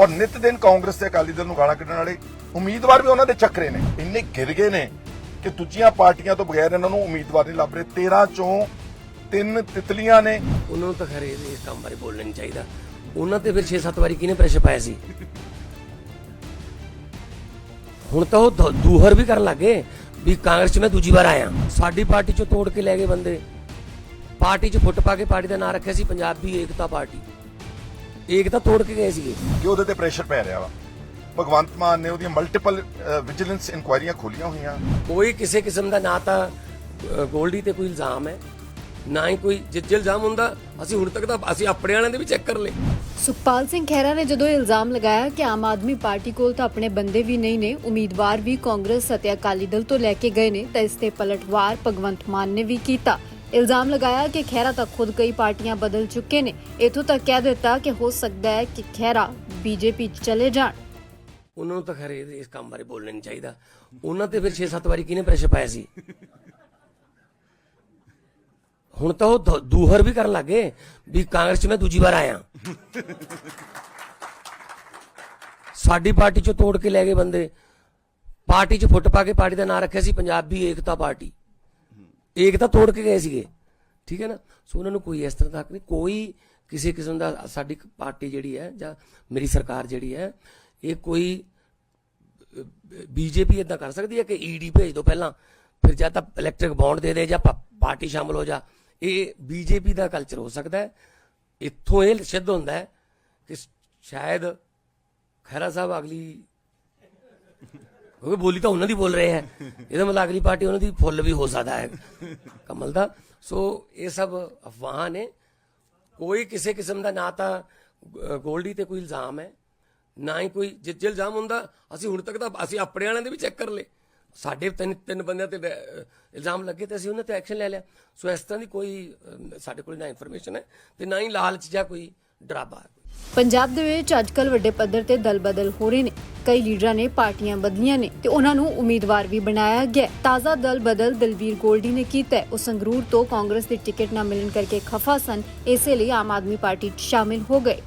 ਔਰ ਨਿਤ ਦਿਨ ਕਾਂਗਰਸ ਤੇ ਅਕਾਲੀ ਦਲ ਨੂੰ ਗਾਲਾਂ ਕੱਢਣ ਵਾਲੇ ਉਮੀਦਵਾਰ ਵੀ ਉਹਨਾਂ ਦੇ ਚੱਕਰੇ ਨੇ। ਇੰਨੇ ਗਿਰ ਗਏ ਨੇ ਕਿ ਦੂਜੀਆਂ ਪਾਰਟੀਆਂ ਤੋਂ ਬਗੈਰ ਇਹਨਾਂ ਨੂੰ ਉਮੀਦਵਾਰ ਨਹੀਂ ਲੱਭ ਰਹੇ। 13 ਚੋਂ ਤਿੰਨ ਤਿਤਲੀਆਂ ਨੇ। ਉਹਨਾਂ ਨੂੰ ਤਾਂ ਖਰੇ ਇਸ ਕੰਮ ਬਾਰੇ ਬੋਲਣਾ ਨਹੀਂ ਚਾਹੀਦਾ। ਉਹਨਾਂ ਤੇ ਫਿਰ 6-7 ਵਾਰੀ ਕਿਹਨੇ ਪ੍ਰੈਸ਼ਰ ਪਾਇਆ ਸੀ? ਹੁਣ ਤਾਂ ਉਹ ਦੂਹਰ ਵੀ ਕਰਨ ਲੱਗੇ। ਵੀ ਕਾਂਗਰਸ 'ਚ ਮੈਂ ਦੂਜੀ ਵਾਰ ਆਇਆ। ਸਾਡੀ ਪਾਰਟੀ 'ਚੋਂ ਤੋੜ ਕੇ ਲੈ ਗਏ ਬੰਦੇ। ਪਾਰਟੀ 'ਚ ਫੁੱਟ ਪਾ ਕੇ ਪਾਰਟੀ ਦਾ ਨਾਂ ਰੱਖਿਆ ਸੀ, ਪੰਜਾਬੀ ਏਕਤਾ ਪਾਰਟੀ। ਏਕਤਾ ਤੋੜ ਕੇ ਗਏ ਸੀਗੇ। ਕਿ ਉਹਦੇ ਤੇ ਪ੍ਰੈਸ਼ਰ ਪੈ ਰਿਹਾ ਵਾ। ਭਗਵੰਤ ਮਾਨ ਨੇ ਉਹਦੀਆਂ ਮਲਟੀਪਲ ਵਿਜੀਲੈਂਸ ਇਨਕੁਆਇਰੀਆਂ ਖੋਲੀਆਂ ਹੋਈਆਂ। ਕੋਈ ਕਿਸੇ ਕਿਸਮ ਦਾ ਨਾ ਤਾਂ ਅ, ਗੋਲਡੀ ਤੇ ਕੋਈ ਇਲਜ਼ਾਮ ਹੈ ਨਾ ਹੀ ਕੋਈ ਜਿੱਜੇ ਇਲਜ਼ਾਮ ਹੁੰਦਾ ਅਸੀਂ ਹੁਣ ਤੱਕ ਤਾਂ ਅਸੀਂ ਆਪਣੇ ਵਾਲਿਆਂ ਦੇ ਵੀ ਚੈੱਕ ਕਰ ਲਏ। ਸੁਖਪਾਲ ਸਿੰਘ ਖਹਿਰਾ ਨੇ ਜਦੋਂ ਇਹ ਇਲਜ਼ਾਮ ਲਗਾਇਆ ਕਿ ਆਮ ਆਦਮੀ ਪਾਰਟੀ ਕੋਲ ਤਾਂ ਆਪਣੇ ਬੰਦੇ ਵੀ ਨਹੀਂ ਨੇ ਉਮੀਦਵਾਰ ਵੀ ਕਾਂਗਰਸ ਅਤੇ ਅਕਾਲੀ ਦਲ ਤੋਂ ਲੈ ਕੇ ਗਏ ਨੇ ਤਾਂ ਇਸ ਤੇ ਪਲਟਵਾਰ ਭਗਵੰਤ ਮਾਨ ਨੇ ਵੀ ਕੀਤਾ। ਇਲਜ਼ਾਮ ਲਗਾਇਆ ਕਿ ਖਹਿਰਾ ਤਾਂ ਖੁਦ ਕਈ ਪਾਰਟੀਆਂ ਬਦਲ ਚੁੱਕੇ ਨੇ। ਇਥੋਂ ਤੱਕ ਕਹਿ ਦਿੱਤਾ ਕਿ ਹੋ ਸਕਦਾ ਹੈ ਕਿ ਖਹਿਰਾ ਬੀਜੇਪੀ ਚਲੇ ਜਾਣ। ਉਹਨਾਂ ਨੂੰ ਤਾਂ ਖਰੇ ਇਸ ਕੰਮ ਬਾਰੇ ਬੋਲਣਾ ਨਹੀਂ ਚਾਹੀਦਾ। ਉਹਨਾਂ ਤੇ ਫਿਰ 6-7 ਵਾਰੀ ਕਿਹਨੇ ਪ੍ਰੈਸ਼ਰ ਪਾਇਆ ਸੀ? ਹੁਣ ਤਾਂ ਉਹ ਦੂਹਰ ਵੀ ਕਰਨ ਲੱਗੇ ਵੀ ਕਾਂਗਰਸ 'ਚ ਮੈਂ ਦੂਜੀ ਵਾਰ ਆਇਆ। ਸਾਡੀ ਪਾਰਟੀ 'ਚੋਂ ਤੋੜ ਕੇ ਲੈ ਗਏ ਬੰਦੇ। ਪਾਰਟੀ 'ਚ ਫੁੱਟ ਪਾ ਕੇ ਪਾਰਟੀ ਦਾ ਨਾਂ ਰੱਖਿਆ ਸੀ ਪੰਜਾਬੀ ਏਕਤਾ ਪਾਰਟੀ। ਏਕਤਾ ਤੋੜ ਕੇ ਗਏ ਸੀਗੇ। ਠੀਕ ਹੈ ਨਾ? ਸੋ ਉਹਨਾਂ ਨੂੰ ਕੋਈ ਇਸ ਤਰ੍ਹਾਂ ਦਾ ਹੱਕ ਨਹੀਂ। ਕੋਈ ਕਿਸੇ ਕਿਸਮ ਦਾ ਸਾਡੀ ਪਾਰਟੀ ਜਿਹੜੀ ਹੈ ਜਾਂ ਮੇਰੀ ਸਰਕਾਰ ਜਿਹੜੀ ਹੈ, ਇਹ ਕੋਈ ਬੀਜੇਪੀ ਇਦਾਂ ਕਰ ਸਕਦੀ ਹੈ ਕਿ ਈਡੀ ਭੇਜ ਦਿਓ ਪਹਿਲਾਂ, ਫਿਰ ਜਾਂ ਤਾਂ ਇਲੈਕਟ੍ਰਿਕ ਬੌਂਡ ਦੇ ਦੇ ਜਾਂ ਪਾਰਟੀ ਸ਼ਾਮਲ ਹੋ ਜਾ। ਇਹ ਬੀਜੇਪੀ ਦਾ ਕਲਚਰ ਹੋ ਸਕਦਾ ਹੈ। ਇੱਥੋਂ ਇਹ ਸਿੱਧ ਹੁੰਦਾ ਹੈ ਕਿ ਸ਼ਾਇਦ ਖਹਿਰਾ ਸਾਹਿਬ ਅਗਲੀ ਕਿਉਂਕਿ ਬੋਲੀ ਤਾਂ ਉਹਨਾਂ ਦੀ ਬੋਲ ਰਹੇ ਹੈ। ਇਹਦਾ ਮਤਲਬ ਅਗਲੀ ਪਾਰਟੀ ਉਹਨਾਂ ਦੀ ਫੁੱਲ ਵੀ ਹੋ ਸਕਦਾ ਹੈ। ਕਮਲ ਦਾ। ਸੋ ਇਹ ਸਭ ਅਫਵਾਹਾਂ ਨੇ। ਕੋਈ ਕਿਸੇ ਕਿਸਮ ਦਾ ਨਾ ਤਾਂ ਗੋਲਡੀ ਤੇ ਕੋਈ ਇਲਜ਼ਾਮ ਹੈ। ਨਾ ਹੀ ਕੋਈ ਜਿੱਜੇ ਇਲਜ਼ਾਮ ਹੁੰਦਾ, ਅਸੀਂ ਹੁਣ ਤੱਕ ਤਾਂ ਅਸੀਂ ਆਪਣੇ ਵਾਲਿਆਂ ਦੇ ਵੀ ਚੈੱਕ ਕਰ ਲਏ। ਸਾਡੇ ਤਿੰਨ ਤਿੰਨ ਬੰਦਿਆਂ ਤੇ ਇਲਜ਼ਾਮ ਲੱਗੇ ਤੇ ਅਸੀਂ ਉਹਨਾਂ ਤੇ ਐਕਸ਼ਨ ਲੈ ਲਿਆ। ਸੋ ਇਸ ਤਰ੍ਹਾਂ ਦੀ ਕੋਈ ਸਾਡੇ ਕੋਲ ਨਾ ਇਨਫੋਰਮੇਸ਼ਨ ਹੈ ਤੇ ਨਾ ਹੀ ਲਾਲਚ ਜਾਂ ਕੋਈ ਡਰਾਵਾ ਪੰਜਾਬ ਦੇ ਵਿੱਚ ਅੱਜਕੱਲ ਵੱਡੇ ਪੱਧਰ ਤੇ ਦਲ ਬਦਲ ਹੋ ਰਹੇ ਨੇ। ਕਈ ਲੀਡਰਾਂ ਨੇ ਪਾਰਟੀਆਂ ਬਦਲੀਆਂ ਨੇ ਤੇ ਉਹਨਾਂ ਨੂੰ ਉਮੀਦਵਾਰ ਵੀ ਬਣਾਇਆ ਗਿਆ। ਤਾਜ਼ਾ ਦਲ ਬਦਲ ਦਲਵੀਰ ਗੋਲਡੀ ਨੇ ਕੀਤਾ ਉਹ ਸੰਗਰੂਰ ਤੋਂ ਕਾਂਗਰਸ ਦੀ ਟਿਕਟ ਨਾ ਮਿਲਣ ਕਰਕੇ ਖਫਾ ਸਨ। ਇਸੇ ਲਈ ਆਮ ਆਦਮੀ ਪਾਰਟੀ 'ਚ ਸ਼ਾਮਿਲ ਹੋ ਗਏ।